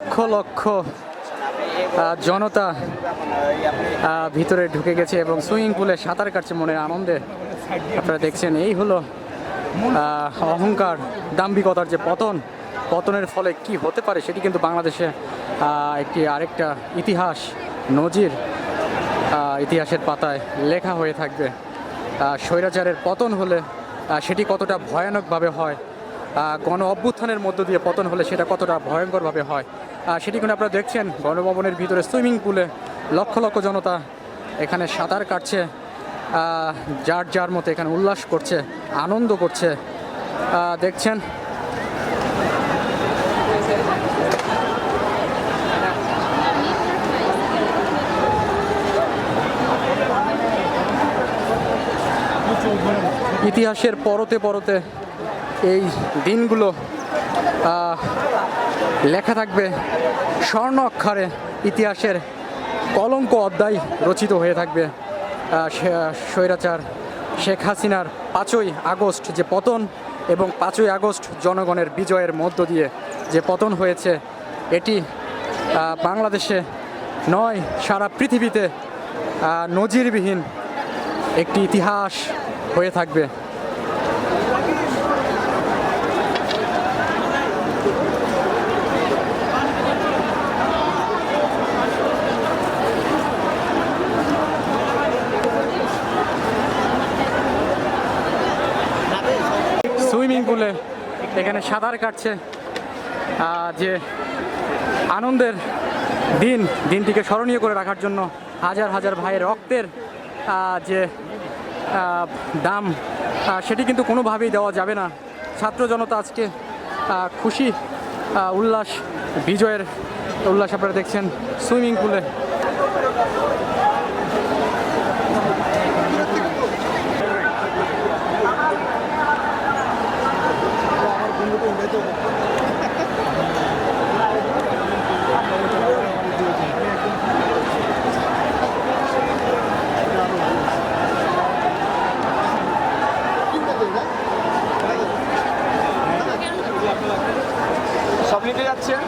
লক্ষ লক্ষ জনতা ভিতরে ঢুকে গেছে এবং সুইমিং পুলে সাঁতার কাটছে মনের আনন্দে। আপনারা দেখছেন, এই হলো অহংকার, দাম্ভিকতার যে পতন, পতনের ফলে কি হতে পারে সেটি কিন্তু বাংলাদেশে একটি আরেকটা ইতিহাস, নজির ইতিহাসের পাতায় লেখা হয়ে থাকবে। স্বৈরাচারের পতন হলে সেটি কতটা ভয়ানকভাবে হয় গণ অভ্যুত্থানের মধ্য দিয়ে পতন হলে সেটা কতটা ভয়ঙ্করভাবে হয়? সেটি কিন্তু আপনারা দেখছেন, গণভবনের ভিতরে সুইমিং পুলে লক্ষ লক্ষ জনতা এখানে সাঁতার কাটছে যার যার মতো এখানে উল্লাস করছে, আনন্দ করছে। দেখছেন, ইতিহাসের পরতে পরতে এই দিনগুলো লেখা থাকবে স্বর্ণ অক্ষরে, ইতিহাসের কলঙ্ক অধ্যায় রচিত হয়ে থাকবে। স্বৈরাচার শেখ হাসিনার পাঁচই আগস্ট যে পতন এবং পাঁচই আগস্ট জনগণের বিজয়ের মধ্য দিয়ে যে পতন হয়েছে, এটি বাংলাদেশে নয়, সারা পৃথিবীতে নজিরবিহীন একটি ইতিহাস হয়ে থাকবে। পুলে এখানে সাঁতার কাটছে। যে আনন্দের দিন, দিনটিকে স্মরণীয় করে রাখার জন্য হাজার হাজার ভাইয়ের রক্তের যে দাম সেটি কিন্তু কোনোভাবেই দেওয়া যাবে না। ছাত্র জনতা আজকে খুশি উল্লাস, বিজয়ের উল্লাস আপনারা দেখছেন সুইমিং পুলে। নিতে যাচ্ছেন।